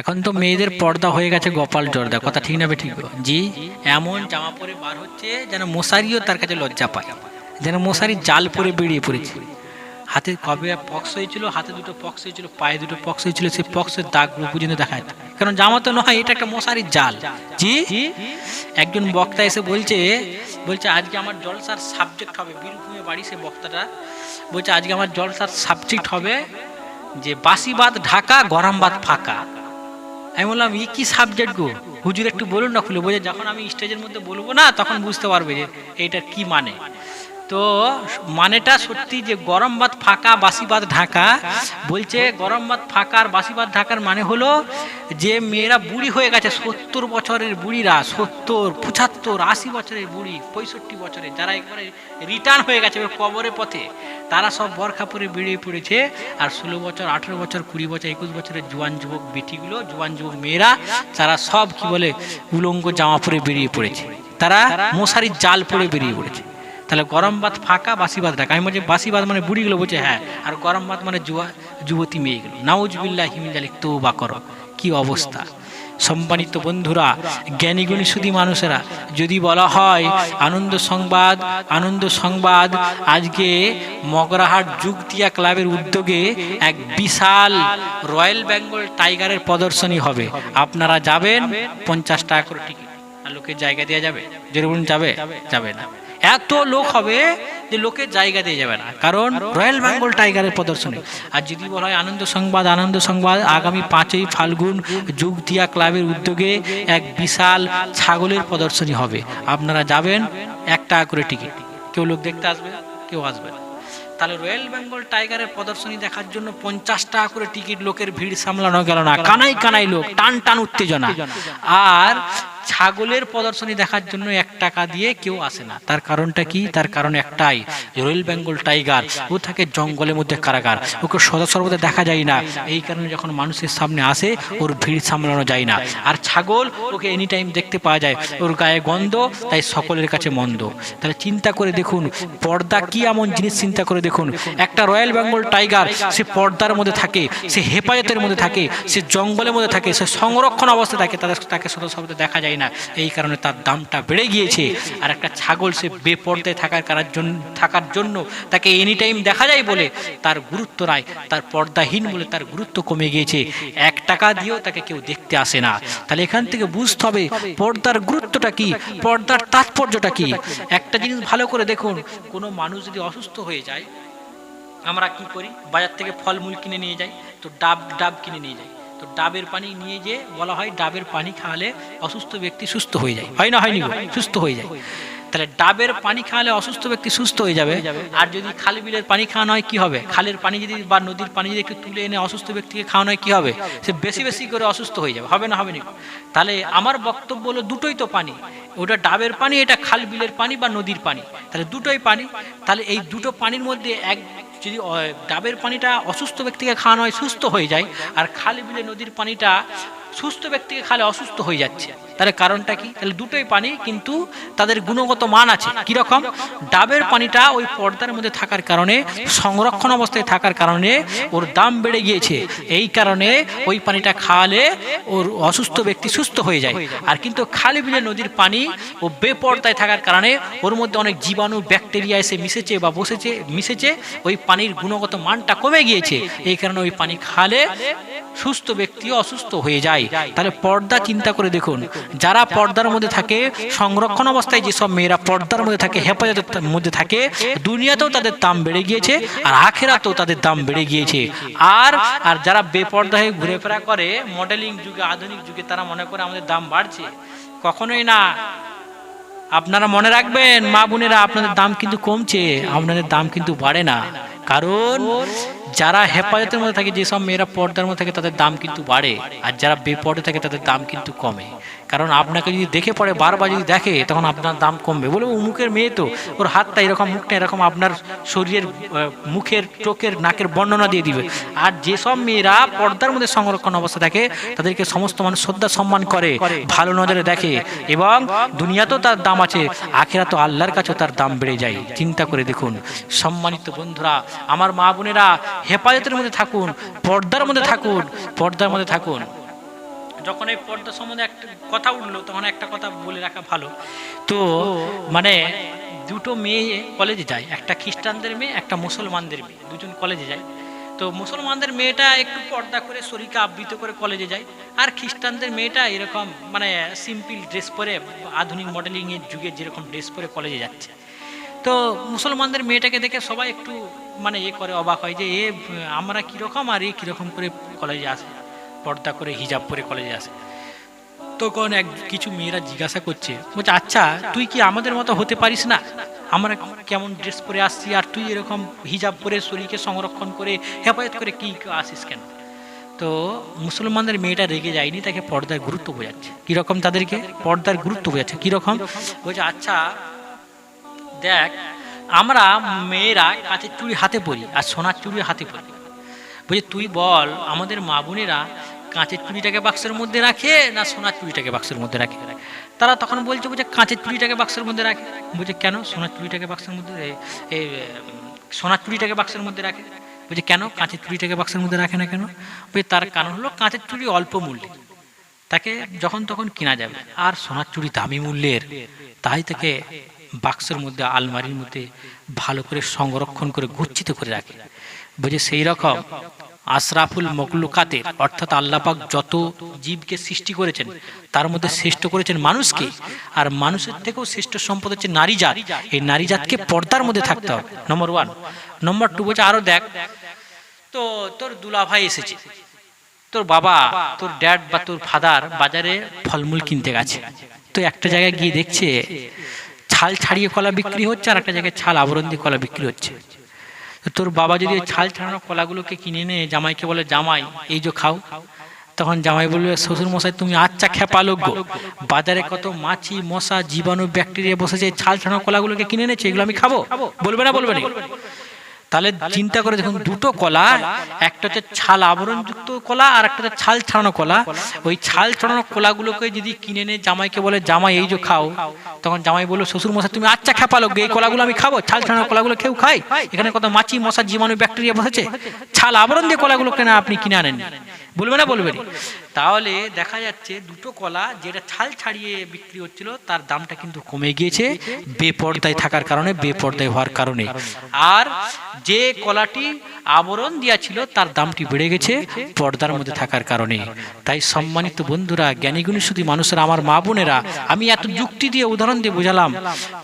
এখন তো মেয়েদের পর্দা হয়ে গেছে গোপাল জর্দা কথা ঠিক না ঠিক। জি? এমন জামা পরে বার হচ্ছে যেন মশারিও তার কাছে লজ্জা পায় যেন মশারি জাল পরে বেরিয়ে পড়েছে। হাতে কবে পক্স হয়েছিল? হাতে দুটো পক্স হয়েছিল পায়ে দুটো পক্স হয়েছিল সেই পক্সের দাগগুলো পর্যন্ত দেখা যেত কারণ জামা তো নয় এটা একটা মশারির জাল। জি? একজন বক্তা এসে বলছে বলছে আজকে আমার জলসার সাবজেক্ট হবে। বীরভূমে বাড়ি সে বক্তাটা বলছে আজকে আমার জলসার সাবজেক্ট হবে যে বাসিবাদ ঢাকা গরমবাদ ফাঁকা। আমি বললাম, ই কি সাবজেক্ট গো? হুজুর একটু বলুন না খুলে বোঝে যখন আমি স্টেজের মধ্যে বলব না, তখন বুঝতে পারবে যে এইটার কি মানে। তো মানেটা সত্যি যে গরম ভাত ফাঁকা বাসি ভাত ঢাকা। বলছে গরম ভাত ফাঁকা আর বাসি ভাত ঢাকার মানে হলো যে মেয়েরা বুড়ি হয়ে গেছে সত্তর বছরের বুড়িরা সত্তর পঁচাত্তর আশি বছরের বুড়ি পঁয়ষট্টি বছরের যারা একবারে রিটার্ন হয়ে গেছে কবরের পথে তারা সব বরখা পরে বেরিয়ে পড়েছে। আর ষোলো বছর আঠেরো বছর কুড়ি বছর একুশ বছরের জোয়ান যুবক বেটিগুলো জোয়ান যুবক মেয়েরা তারা সব কি বলে উলঙ্গ জামা পরে বেরিয়ে পড়েছে। তারা মশারির জাল পরে বেরিয়ে পড়েছে। তাহলে গরম ভাত ফাঁকা, বাসি ভাত ঢাকা আমি বলছি, বাসি ভাত মানে বুড়িগুলো বলছে হ্যাঁ। আর গরম ভাত মানে যুবা যুবতী মেয়েগুলো নাউজবিল্লাহ হিমিজালিক তো বা করো। কি অবস্থা? সম্মানিত বন্ধুরা, জ্ঞানীগুণী সুদী মানুষেরা, যদি বলা হয়, আনন্দ সংবাদ আনন্দ সংবাদ, আজকে মগরাহাট যুগতিয়া ক্লাবের উদ্যোগে এক বিশাল রয়্যাল বেঙ্গল টাইগারের প্রদর্শনী হবে। আপনারা যাবেন, পঞ্চাশ টাকা করে টিকিট। আর লোকের জায়গা দেওয়া যাবে? যেরকম যাবে? যাবে না। এত লোক হবে যে লোকের জায়গা দিয়ে যাবে না। কারণ রয়্যাল বেঙ্গল টাইগারের প্রদর্শনী। আর যদি বলা হয় আনন্দ সংবাদ আনন্দ সংবাদ, আগামী পাঁচই ফাল্গুন যুগতিয়া ক্লাবের উদ্যোগে এক বিশাল ছাগলের প্রদর্শনী হবে। আপনারা যাবেন এক টাকা করে টিকিট। কেউ লোক দেখতে আসবে, কেউ আসবে না। তাহলে রয়্যাল বেঙ্গল টাইগারের প্রদর্শনী দেখার জন্য পঞ্চাশ টাকা করে টিকিট লোকের ভিড় সামলানো গেল না। কানাই কানাই লোক, টান টান উত্তেজনা। আর ছাগলের প্রদর্শনী দেখার জন্য এক টাকা দিয়ে কেউ আসে না। তার কারণটা কি? তার কারণ একটাই রয়্যাল বেঙ্গল টাইগার, ও থাকে জঙ্গলের মধ্যে কারাগার। ওকে সদা সর্বদা দেখা যায় না। এই কারণে যখন মানুষের সামনে আসে, ওর ভিড় সামলানো যায় না। আর ছাগল ওকে এনি টাইম দেখতে পাওয়া যায়। ওর গায়ে গন্ধ, তাই সকলের কাছে মন্দ। তাহলে চিন্তা করে দেখুন, পর্দা কি এমন জিনিস চিন্তা করে দেখুন? একটা রয়্যাল বেঙ্গল টাইগার, সে পর্দার মধ্যে থাকে, সে হেফাজতের মধ্যে থাকে, সে জঙ্গলের মধ্যে থাকে, সে সংরক্ষণ অবস্থায় থাকে, তাদের, তাকে সদা সর্বদা দেখা যায় না। এই কারণে তার দামটা বেড়ে গিয়েছে। আর একটা ছাগল সে বেপর্দায় থাকার কারার জন্য থাকার জন্য তাকে এনি টাইম দেখা যায় বলে তার গুরুত্ব নাই, তার পর্দাহীন বলে তার গুরুত্ব কমে গিয়েছে। এক টাকা দিয়েও তাকে কেউ দেখতে আসে না। তাহলে এখান থেকে বুঝতে হবে পর্দার গুরুত্বটা কি, পর্দার তাৎপর্যটা কি। একটা জিনিস ভালো করে দেখুন, কোনো মানুষ যদি অসুস্থ হয়ে যায়, আমরা কি করি? বাজার থেকে ফলমূল কিনে নিয়ে যাই, তো ডাব ডাব কিনে নিয়ে যাই। তো ডাবের পানি নিয়ে যে বলা হয় ডাবের পানি খাওয়ালে অসুস্থ ব্যক্তি সুস্থ হয়ে যায়। হয় না হয়নি সুস্থ হয়ে যায়। তাহলে ডাবের পানি খাওয়ালে অসুস্থ ব্যক্তি সুস্থ হয়ে যাবে। আর যদি খালি বিলের পানি খাওয়ানো হয়, কি হবে? খালের পানি যদি বা নদীর পানি যদি একটু তুলে এনে অসুস্থ ব্যক্তিকে খাওয়ানো হয়, কি হবে? সে বেশি বেশি করে অসুস্থ হয়ে যাবে। হবে না হবে না তাহলে আমার বক্তব্য হলো দুটোই তো পানি। ওটা ডাবের পানি, এটা খাল বিলের পানি বা নদীর পানি। তাহলে দুটোই পানি। তাহলে এই দুটো পানির মধ্যে এক যদি ডাবের পানিটা অসুস্থ ব্যক্তিকে খাওয়ানো হয়, সুস্থ হয়ে যায়, আর খালি বিলে নদীর পানিটা সুস্থ ব্যক্তিকে খালে অসুস্থ হয়ে যাচ্ছে। তাহলে কারণটা কি? তাহলে দুটোই পানি কিন্তু তাদের গুণগত মান আছে। কীরকম ডাবের পানিটা ওই পর্দার মধ্যে থাকার কারণে, সংরক্ষণ অবস্থায় থাকার কারণে ওর দাম বেড়ে গিয়েছে। এই কারণে ওই পানিটা খাওয়ালে ওর অসুস্থ ব্যক্তি সুস্থ হয়ে যায়। আর কিন্তু খালি বিলে নদীর পানি ও বেপর্দায় থাকার কারণে ওর মধ্যে অনেক জীবাণু, ব্যাকটেরিয়া এসে মিশেছে বা বসেছে, মিশেছে, ওই পানির গুণগত মানটা কমে গিয়েছে। এই কারণে ওই পানি খালে সুস্থ ব্যক্তি অসুস্থ হয়ে যায়। তাহলে পর্দা চিন্তা করে দেখুন। যারা পর্দার মধ্যে থাকে, সংরক্ষণ অবস্থায় যেসব মেয়েরা পর্দার মধ্যে থাকে, হেফাজতের মধ্যে থাকে, দুনিয়াতেও তাদের দাম বেড়ে গিয়েছে আর আখেরাতেও তাদের দাম বেড়ে গিয়েছে। আর আর যারা বেপর্দা হয়ে ঘুরেফেরা করে মডেলিং যুগে, আধুনিক যুগে, তারা মনে করে আমাদের দাম বাড়ছে। কখনোই না। আপনারা মনে রাখবেন, মা বোনেরা, আপনাদের দাম কিন্তু কমছে, আপনাদের দাম কিন্তু বাড়ে না। কারণ যারা হেফাজতের মধ্যে থাকে, যেসব মেয়েরা পর্দার মধ্যে থাকে, তাদের দাম কিন্তু বাড়ে। আর যারা বেপর্দে থাকে, তাদের দাম কিন্তু কমে। কারণ আপনাকে যদি দেখে পড়ে বারবার যদি দেখে, তখন আপনার দাম কমবে। বলে মুখের মেয়ে তো। ওর হাতটা এরকম, মুখটা এরকম আপনার শরীরের মুখের, চোখের, নাকের বর্ণনা দিয়ে দিবে। আর যেসব মেয়েরা পর্দার মধ্যে সংরক্ষণ অবস্থা থাকে, তাদেরকে সমস্ত মানুষ শ্রদ্ধা, সম্মান করে, ভালো নজরে দেখে। এবং দুনিয়াতেও তার দাম আছে আখেরা তো আল্লাহর কাছেও তার দাম বেড়ে যায়। চিন্তা করে দেখুন। সম্মানিত বন্ধুরা, আমার মা বোনেরা হেফাজতের মধ্যে থাকুন, পর্দার মধ্যে থাকুন, পর্দার মধ্যে থাকুন। যখন এই পর্দা সম্বন্ধে একটা কথা উঠল, তখন একটা কথা বলে রাখা ভালো। তো মানে দুটো মেয়ে কলেজে যায়, একটা খ্রিস্টানদের মেয়ে, একটা মুসলমানদের মেয়ে, দুজন কলেজে যায়। তো মুসলমানদের মেয়েটা একটু পর্দা করে, শরীরকে আবৃত করে কলেজে যায়। আর খ্রিস্টানদের মেয়েটা এরকম মানে সিম্পল ড্রেস পরে, আধুনিক মডেলিংয়ের যুগে যেরকম ড্রেস পরে কলেজে যাচ্ছে। তো মুসলমানদের মেয়েটাকে দেখে সবাই একটু মানে এ করে অবাক হয় যে এ, আমরা কীরকম আর এ কীরকম করে কলেজে আসে? পর্দা করে, হিজাব পরে কলেজে আসে। তখন এক কিছু মেয়েরা জিজ্ঞাসা করছে, বলছে আচ্ছা তুই কি আমাদের মতো হতে পারিস না? আমরা কেমন ড্রেস পরে আসছি আর তুই এরকম হিজাব পরে শরীরকে সংরক্ষণ করে হেফাজত করে কি আসিস কেন? তো মুসলমানদের মেয়েটা রেগে যায়নি, তাকে পর্দার গুরুত্ব বোঝাচ্ছে। কীরকম তাদেরকে? পর্দার গুরুত্ব বোঝাচ্ছে। কীরকম? বলছে আচ্ছা দেখ আমরা মেয়েরা কাঁচের চুড়ি হাতে পরি আর সোনার চুড়ি হাতে পরি। বলছে তুই বল আমাদের মা বোনেরা কাঁচের চুড়িটাকে বাক্সের মধ্যে রাখে না সোনার চুড়িটাকে বাক্সের মধ্যে রাখে? তারা তখন বলছে বলছে কাঁচের চুড়িটাকে বাক্সের মধ্যে রাখে। বলছে কেন সোনার চুড়িটাকে বাক্সের মধ্যে এ- এ, সোনার চুড়িটাকে বাক্সের মধ্যে রাখে? বলছে কেন? কাঁচের চুড়িটাকে বাক্সের মধ্যে রাখে না কেন? বলছে তার কারণ হলো কাঁচের চুড়ি অল্প মূল্যে তাকে যখন তখন কেনা যাবে। আর সোনার চুড়ি দামি মূল্যের। তাই তাকে বাক্সের মধ্যে, আলমারির মধ্যে ভালো করে সংরক্ষণ করে গচ্ছিত করে রাখে। বুঝে সেই রকম আশরাফুল মকলুকাতের অর্থাৎ আল্লাপাক যত জীবকে সৃষ্টি করেছেন, তার মধ্যে শ্রেষ্ঠ করেছেন মানুষকে, আর মানুষের থেকেও শ্রেষ্ঠ সম্পদ হচ্ছে নারী জাত। এই নারী জাতকে পর্দার মধ্যে থাকতে হবে নম্বর ওয়ান নম্বর টু বলছে, আরও দেখ, তো তোর দুলা ভাই এসেছে। তোর বাবা, তোর ড্যাড বা তোর ফাদার বাজারে ফলমূল কিনতে গেছে। তো একটা জায়গায় গিয়ে দেখছে ছাল ছাড়িয়ে কলা বিক্রি হচ্ছে আর একটা জায়গায় ছাল আবরণ দিয়ে কলা বিক্রি হচ্ছে। তোর বাবা যদি ছাল ছাড়ানো কলাগুলোকে কিনে এনে জামাইকে বলে, জামাই, এই যে খাও। তখন জামাই বলবে শ্বশুর মশাই তুমি আচ্ছা খেপা লোক বাজারে কত মাছি, মশা, জীবাণু, ব্যাকটেরিয়া বসেছে ছাল ছাড়ানো কলাগুলোকে কিনে এনেছে, এগুলো আমি খাব? বলবে না বলবে না। তাহলে চিন্তা করে দেখুন দুটো কলা একটা হচ্ছে ছাল আবরণযুক্ত কলা আর একটা হচ্ছে ছাল ছাড়ানো কলা। ওই ছাল ছাড়ানো কলাগুলোকে যদি কিনে নে জামাইকে বলে জামাই এই যে খাও। তখন জামাই বলল শ্বশুর মশা তুমি আচ্ছা খেপালো এই কলাগুলো আমি খাব। ছাল ছাড়ানো কলাগুলো কেউ খাই এখানে কত মাছি মশা জীবাণু ব্যাকটেরিয়া বসেছে। ছাল আবরণ দিয়ে কলাগুলো কেন আপনি কিনে আনেন। বলবে না বলবে? তাহলে দেখা যাচ্ছে দুটো কলা যেটা ছাল ছাড়িয়ে বিক্রি হচ্ছিল তার দামটা কিন্তু কমে গিয়েছে বেপর্দায় থাকার কারণে বেপর্দায় হওয়ার কারণে। আর যে কলাটি আবরণ দেওয়া ছিল তার দামটি বেড়ে গেছে পর্দার মধ্যে থাকার কারণে। তাই সম্মানিত বন্ধুরা, জ্ঞানীগুণী শুধু মানুষেরা, আমার মা বোনেরা, আমি এত যুক্তি দিয়ে উদাহরণ দিয়ে বোঝালাম।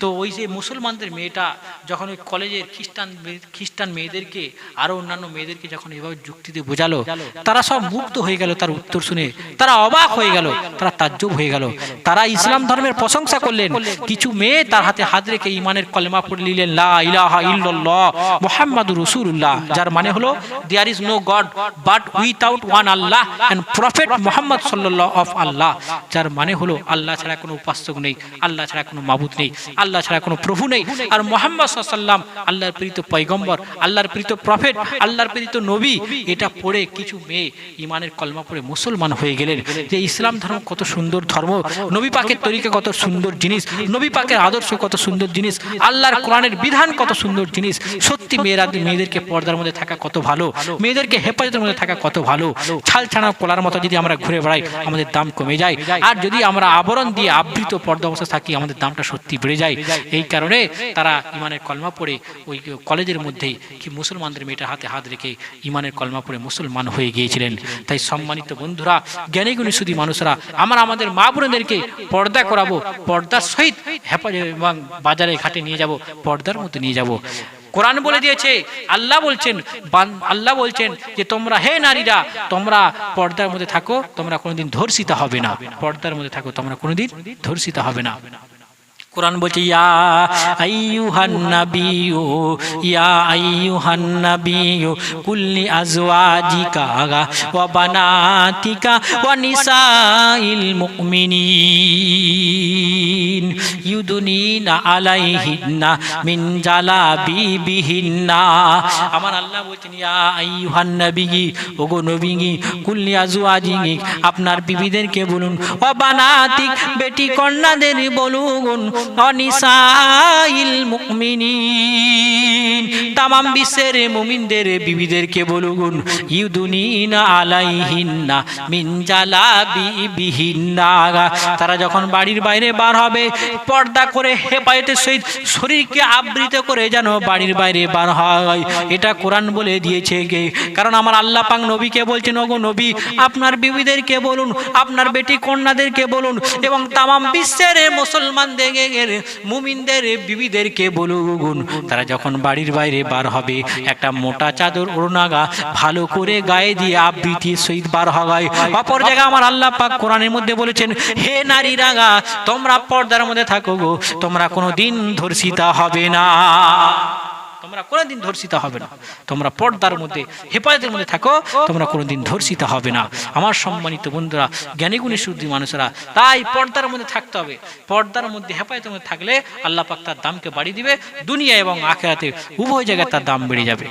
তো ওই যে মুসলমানদের মেয়েটা, যখন ওই কলেজের খ্রিস্টান খ্রিস্টান মেয়েদেরকে, আরও অন্যান্য মেয়েদেরকে যখন এভাবে যুক্তি দিয়ে বোঝালো, তারা সব মুগ্ধ হয়ে গেল তার উত্তর শুনে। তারা অবাক হয়ে গেল, তারা তাজ্জব হয়ে গেল। তারা ইসলাম ধর্মের প্রশংসা করলেন। কিছু মেয়ে তার হাতে হাত রেখে ইমানের কলেমা পড়ে নিলেন লা ইলাহা ইল্লাল্লাহ। মুহাম্মাদুর রাসূলুল্লাহ, যার মানে হলো there is no god but without one Allah and prophet Muhammad সাল্লাল্লাহু অফ আল্লাহ। যার মানে হলো, আল্লাহ ছাড়া কোনো উপাস্যক নেই, আল্লাহ ছাড়া কোনো মাবুদ নেই, আল্লাহ ছাড়া কোনো প্রভু নেই। আর মোহাম্মদ সাল্লাম, আল্লাহর প্রেরিত পয়গম্বর, আল্লাহর প্রেরিত প্রফেট আল্লাহর প্রেরিত নবী, এটা পড়ে কিছু মেয়ে ইমানের কলমা পড়ে মুসলমান হয়ে গেলেন। যে ইসলাম ধর্ম কত সুন্দর ধর্ম, নবী পাকের তরিকা কত সুন্দর জিনিস, নবী পাকের আদর্শ কত সুন্দর জিনিস, আল্লাহর কোরআনের বিধান কত সুন্দর জিনিস সত্যি মেয়েরা মেয়েদেরকে পর্দার মধ্যে থাকা কত ভালো, মেয়েদেরকে হেফাজতের মধ্যে থাকা কত ভালো। ছাল ছাড়া কলার মতো যদি আমরা ঘুরে বেড়াই, আমাদের দাম কমে যায়। আর যদি আমরা আবরণ দিয়ে আবৃত পর্দা অবস্থা থাকি, আমাদের দামটা সত্যি বেড়ে যায়। এই কারণে তারা ইমানের কলমা পড়ে ওই কলেজের মধ্যেই কি মুসলমানদের মেয়েটার হাতে হাত রেখে ইমানের কলমা পড়ে মুসলমান হয়ে গিয়েছিলেন। তাই সম্মানিত বন্ধুরা, জ্ঞানীগুণী শুধু মানুষরা, আমরা আমাদের মা বোনদেরকে পর্দা করাবো পর্দার সহিত হেফাজত এবং বাজারে ঘাটে নিয়ে যাব, পর্দার মধ্যে নিয়ে যাব। কোরআন বলে দিয়েছে, আল্লাহ বলছেন আল্লাহ বলছেন যে তোমরা হে নারীরা, তোমরা পর্দার মধ্যে থাকো, তোমরা কোনোদিন ধর্ষিতা হবে না। পর্দার মধ্যে থাকো, তোমরা কোনোদিন ধর্ষিতা হবে না। কোরআন বলছে, ইয়া আইয়ুহান নাবিয়্যু, ইয়া আইয়ুহান নাবিয়্যু, কুল্লি আজওয়াজিকা ওয়া বানাতিকা ওয়া নিসাইল মুমিনিন, ইউদুনিনা আলাইহিন্না মিন জালাবিবিহিন্না। আমার আল্লাহ বলছেন, ইয়া আইয়ুহান নাবিয়্যু, ওগো নবী কুল্লি আজওয়াজিকি আপনার বিবিদেরকে বলুন, ওয়া বানাতিক বেটি কন্যাদের বলুন অনিসাইল মুমিনিন। তামাম বিশ্বের মুমিনদের বিবিদেরকে বলুন, ইউদুনিনা আলাইহিন্না মিন জালাবিবিহিন্না তারা যখন বাড়ির বাইরে বার হবে, পর্দা করে হেপায়তের সহিত শরীরকে আবৃত করে যেন বাড়ির বাইরে বার হয়। এটা কোরআন বলে দিয়েছে গে কারণ আমার আল্লাহ পাক নবীকে বলছেন, ওগো নবী, আপনার বিবিদেরকে বলুন, আপনার বেটি কন্যাদেরকে বলুন এবং তামাম বিশ্বের মুসলমানদের মুমিনদের, বিবিদেরকে বলুন। তারা যখন বাড়ির বাইরে বার হবে, একটা মোটা চাদর, ওড়নাগা ভালো করে গায়ে দিয়ে আবৃত্তির সহিত বার হয় অপর জায়গা আমার আল্লাহ পাক কোরআনের মধ্যে বলেছেন, হে নারী রাগা তোমরা পর্দার মধ্যে থাকো গো, তোমরা কোনো দিন ধর্ষিতা হবে না। তোমরা কোনোদিন ধর্ষিত হবে না। তোমরা পর্দার মধ্যে, হেফাজতের মধ্যে থাকো, তোমরা কোনোদিন ধর্ষিত হবে না। আমার সম্মানিত বন্ধুরা, জ্ঞানীগুণী শুদ্ধি মানুষরা, তাই পর্দার মধ্যে থাকতে হবে। পর্দার মধ্যে, হেফাজতের মধ্যে থাকলে আল্লাহ পাক তার দামকে বাড়িয়ে দিবে, দুনিয়া এবং আখেরাতে উভয় জায়গায় তার দাম বেড়ে যাবে।